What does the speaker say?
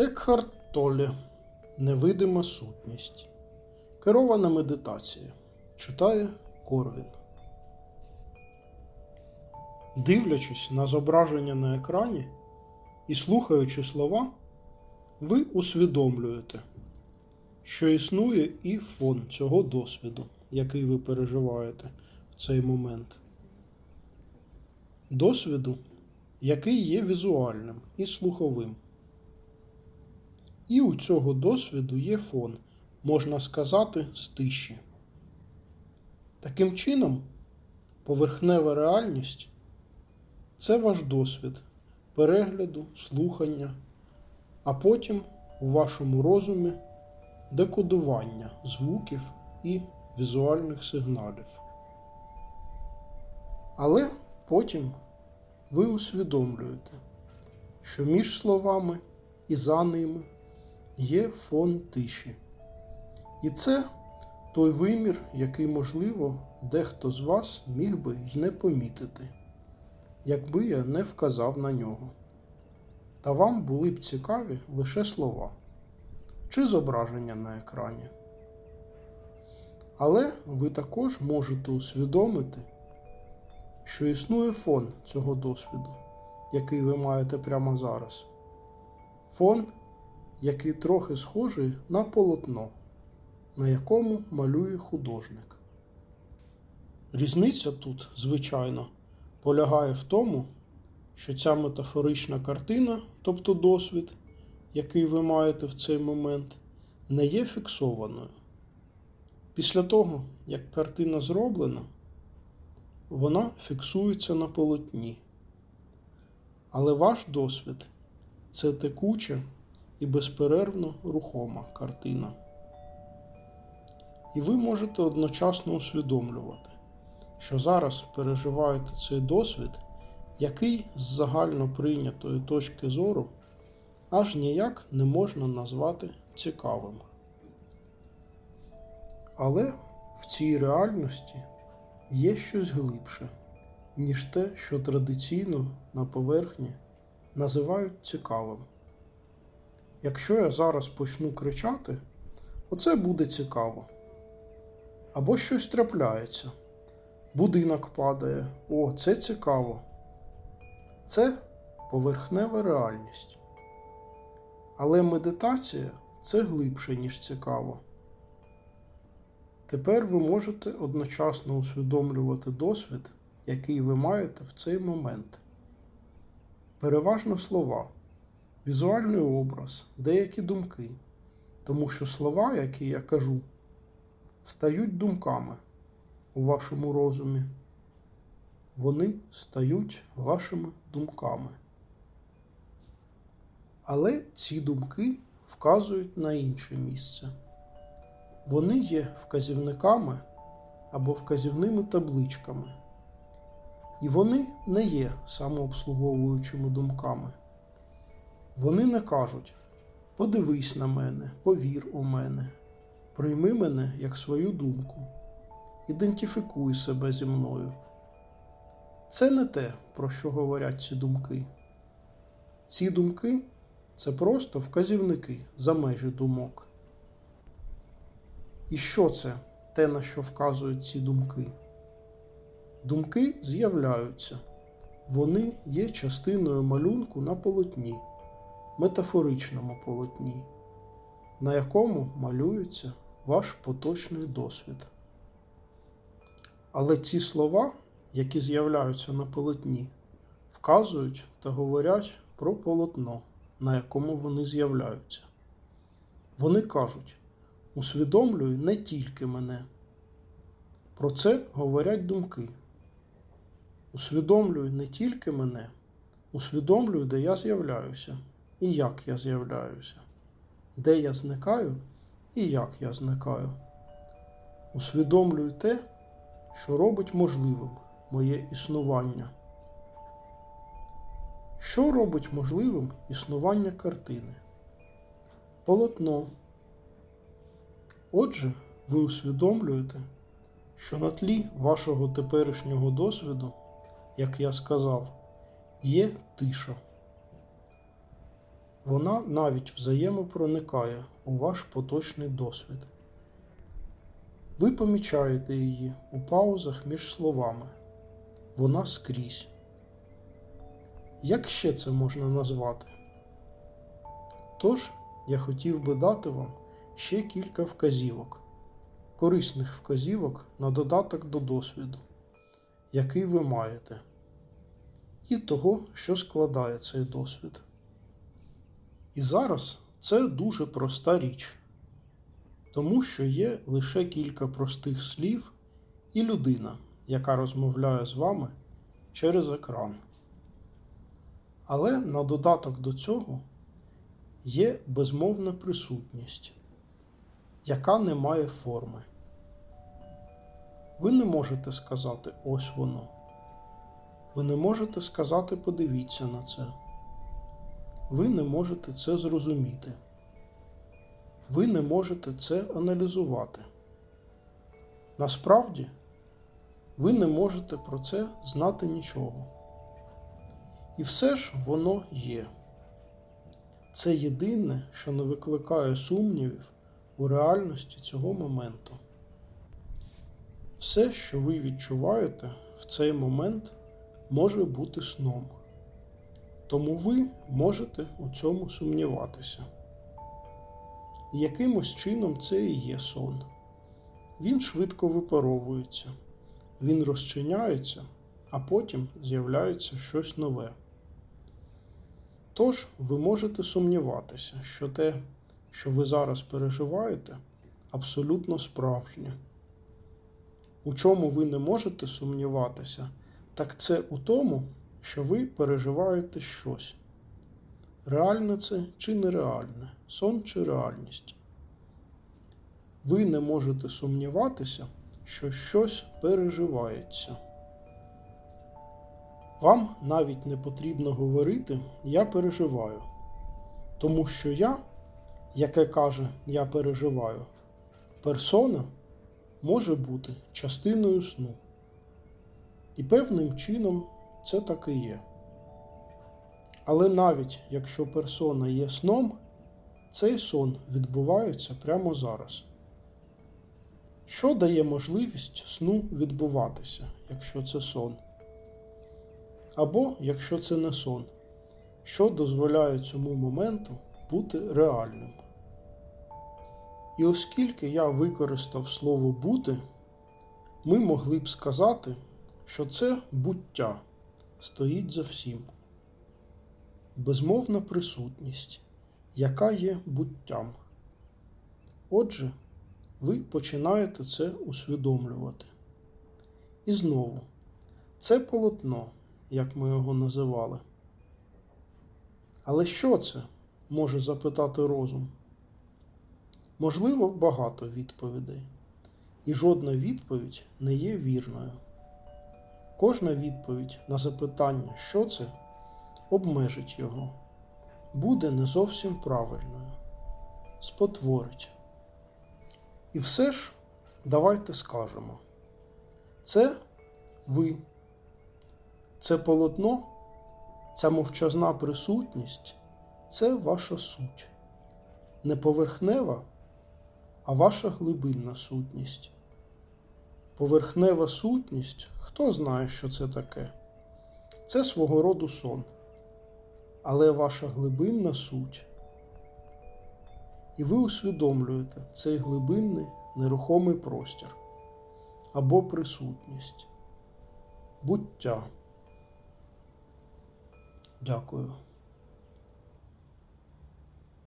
Екхарт Толле Невидима сутність. Керована медитація. Читає Корвін. Дивлячись на зображення на екрані і слухаючи слова, ви усвідомлюєте, що існує і фон цього досвіду, який ви переживаєте в цей момент. Досвіду, який є візуальним і слуховим. І у цього досвіду є фон, можна сказати, з тиші. Таким чином, поверхнева реальність це ваш досвід перегляду, слухання, а потім у вашому розумі декодування звуків і візуальних сигналів. Але потім ви усвідомлюєте, що між словами і за ними є фон тиші. І це той вимір, який, можливо, дехто з вас міг би й не помітити, якби я не вказав на нього. Та вам були б цікаві лише слова чи зображення на екрані. Але ви також можете усвідомити, що існує фон цього досвіду, який ви маєте прямо зараз. Фон, який трохи схожий на полотно, на якому малює художник. Різниця тут, звичайно, полягає в тому, що ця метафорична картина, тобто досвід, який ви маєте в цей момент, не є фіксованою. Після того, як картина зроблена, вона фіксується на полотні. Але ваш досвід це текуча і безперервно рухома картина. І ви можете одночасно усвідомлювати, що зараз переживаєте цей досвід, який з загально прийнятої точки зору аж ніяк не можна назвати цікавим. Але в цій реальності є щось глибше, ніж те, що традиційно на поверхні називають цікавим. Якщо я зараз почну кричати, оце буде цікаво. Або щось трапляється. Будинок падає. О, це цікаво. Це поверхнева реальність. Але медитація це глибше, ніж цікаво. Тепер ви можете одночасно усвідомлювати досвід, який ви маєте в цей момент. Переважно слова, візуальний образ, деякі думки, тому що слова, які я кажу, стають думками у вашому розумі. Вони стають вашими думками. Але ці думки вказують на інше місце. Вони є вказівниками або вказівними табличками. І вони не є самообслуговуючими думками. Вони не кажуть подивись на мене, повір у мене, прийми мене як свою думку, ідентифікуй себе зі мною. Це не те, про що говорять ці думки. Ці думки це просто вказівники за межі думок. І що це те, на що вказують ці думки? Думки з'являються, вони є частиною малюнку на полотні, метафоричному полотні, на якому малюється ваш поточний досвід. Але ці слова, які з'являються на полотні, вказують та говорять про полотно, на якому вони з'являються. Вони кажуть усвідомлюй не тільки мене. Про це говорять думки. Усвідомлюй не тільки мене, усвідомлюй, де я з'являюся і як я з'являюся, де я зникаю і як я зникаю. Усвідомлюй те, що робить можливим моє існування. Що робить можливим існування картини? Полотно. Отже, ви усвідомлюєте, що на тлі вашого теперішнього досвіду, як я сказав, є тиша. Вона навіть взаємопроникає у ваш поточний досвід. Ви помічаєте її у паузах між словами. Вона скрізь. Як ще це можна назвати? Тож, я хотів би дати вам ще кілька вказівок, корисних вказівок на додаток до досвіду, який ви маєте, і того, що складає цей досвід. І зараз це дуже проста річ, тому що є лише кілька простих слів і людина, яка розмовляє з вами через екран. Але на додаток до цього є безмовна присутність, яка не має форми. Ви не можете сказати ось воно. Ви не можете сказати подивіться на це. Ви не можете це зрозуміти. Ви не можете це аналізувати. Насправді, ви не можете про це знати нічого. І все ж воно є. Це єдине, що не викликає сумнівів у реальності цього моменту. Все, що ви відчуваєте в цей момент, може бути сном. Тому ви можете у цьому сумніватися. Якимось чином це і є сон. Він швидко випаровується, він розчиняється, а потім з'являється щось нове. Тож ви можете сумніватися, що те, що ви зараз переживаєте, абсолютно справжнє. У чому ви не можете сумніватися, так це у тому, що ви переживаєте щось. Реальне це чи нереальне, сон чи реальність. Ви не можете сумніватися, що щось переживається. Вам навіть не потрібно говорити Я переживаю, тому що я, яке каже Я переживаю, персона може бути частиною сну. І певним чином це так і є. Але навіть якщо персона є сном, цей сон відбувається прямо зараз. Що дає можливість сну відбуватися, якщо це сон? Або якщо це не сон, що дозволяє цьому моменту бути реальним. І оскільки я використав слово бути, ми могли б сказати, що це буття стоїть за всім. Безмовна присутність, яка є буттям. Отже, ви починаєте це усвідомлювати. І знову, це полотно, як ми його називали. Але що це? може запитати розум. Можливо, багато відповідей, і жодна відповідь не є вірною. Кожна відповідь на запитання, що це, обмежить його, буде не зовсім правильною, спотворить. І все ж давайте скажемо: це ви, це полотно, ця мовчазна присутність це ваша суть. Не поверхнева, а ваша глибинна сутність. Поверхнева сутність, хто знає, що це таке? Це свого роду сон. Але ваша глибинна суть. І ви усвідомлюєте цей глибинний нерухомий простір або присутність, буття. Дякую.